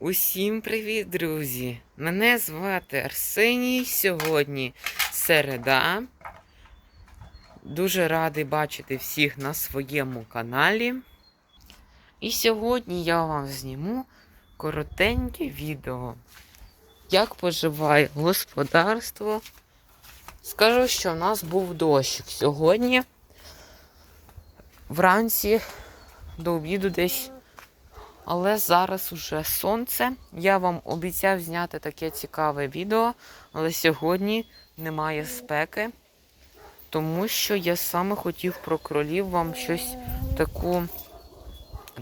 Усім привіт, друзі! Мене звати Арсеній. Сьогодні середа. Дуже радий бачити всіх на своєму каналі. І сьогодні я вам зніму коротеньке відео. Як поживає господарство. Скажу, що в нас був дощик сьогодні. Вранці до обіду десь. Але зараз уже сонце. Я вам обіцяв зняти таке цікаве відео, але сьогодні немає спеки, тому що я саме хотів про кролів вам щось таку,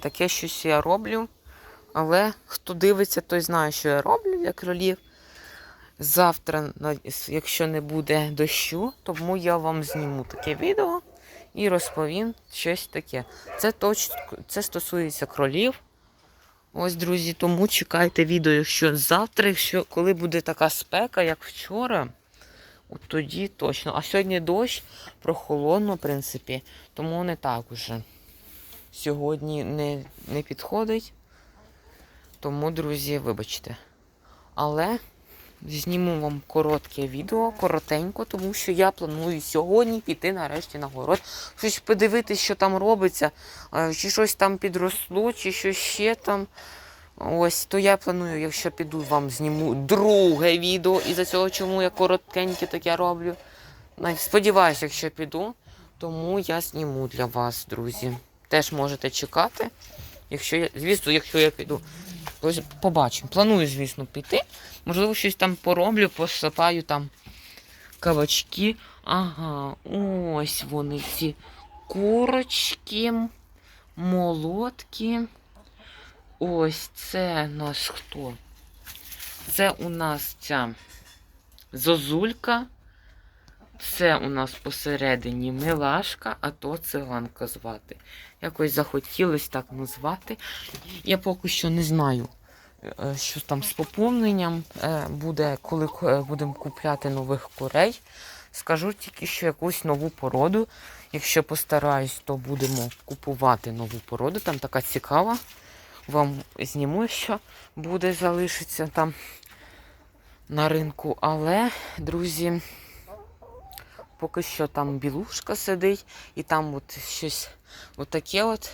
таке щось я роблю. Але хто дивиться, той знає, що я роблю для кролів. Завтра, якщо не буде дощу, тому я вам зніму таке відео і розповім щось таке. Це точно це стосується кролів. Ось, друзі, тому чекайте відео, якщо завтра, якщо коли буде така спека, як вчора, от тоді точно. А сьогодні дощ прохолодно, в принципі, тому не так уже. Сьогодні не, не підходить. Тому, друзі, вибачте. Але зніму вам коротке відео, коротенько, тому що я планую сьогодні піти нарешті на город. Щось подивитися, що там робиться, е, чи щось там підросло, чи щось ще там. Ось, то я планую, якщо піду, вам зніму друге відео. І за цього, чому я коротеньке таке роблю. Сподіваюся, якщо піду, тому я зніму для вас, друзі. Теж можете чекати. Якщо я, звісно, якщо я піду, Побачимо. Планую, звісно, піти. Можливо, щось там пороблю, посипаю там кабачки. Ага, ось вони ці курочки, молотки. Ось це у нас хто? Це у нас ця зозулька. Це у нас посередині милашка, а то циганка звати. Якось захотілося так назвати. Я поки що не знаю, е, що там з поповненням е, буде, коли е, будемо купляти нових курей. Скажу тільки, що якусь нову породу. Якщо постараюсь, то будемо купувати нову породу. Там така цікава. Вам зніму, що буде залишиться там на ринку. Але, друзі. Поки що там білушка сидить, і там от щось от таке от.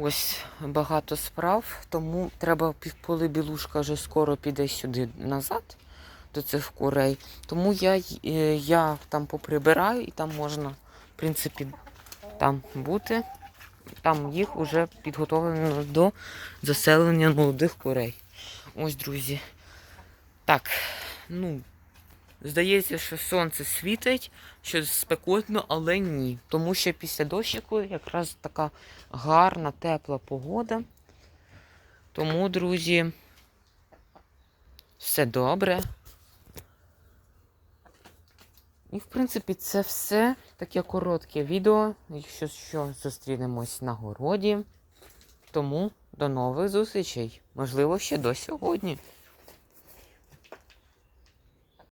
Ось багато справ, тому треба, коли білушка вже скоро піде сюди назад, до цих курей. Тому я е, я там поприбираю і там можна, в принципі, там бути. Там їх вже підготовлено до заселення молодих курей. Ось, друзі. Так, ну. Здається, що сонце світить, що спекотно, але ні. Тому що після дощику якраз така гарна, тепла погода. Тому, друзі, все добре. І, в принципі, це все таке коротке відео. Якщо що, зустрінемось на городі. Тому до нових зустрічей. Можливо, ще до сьогодні.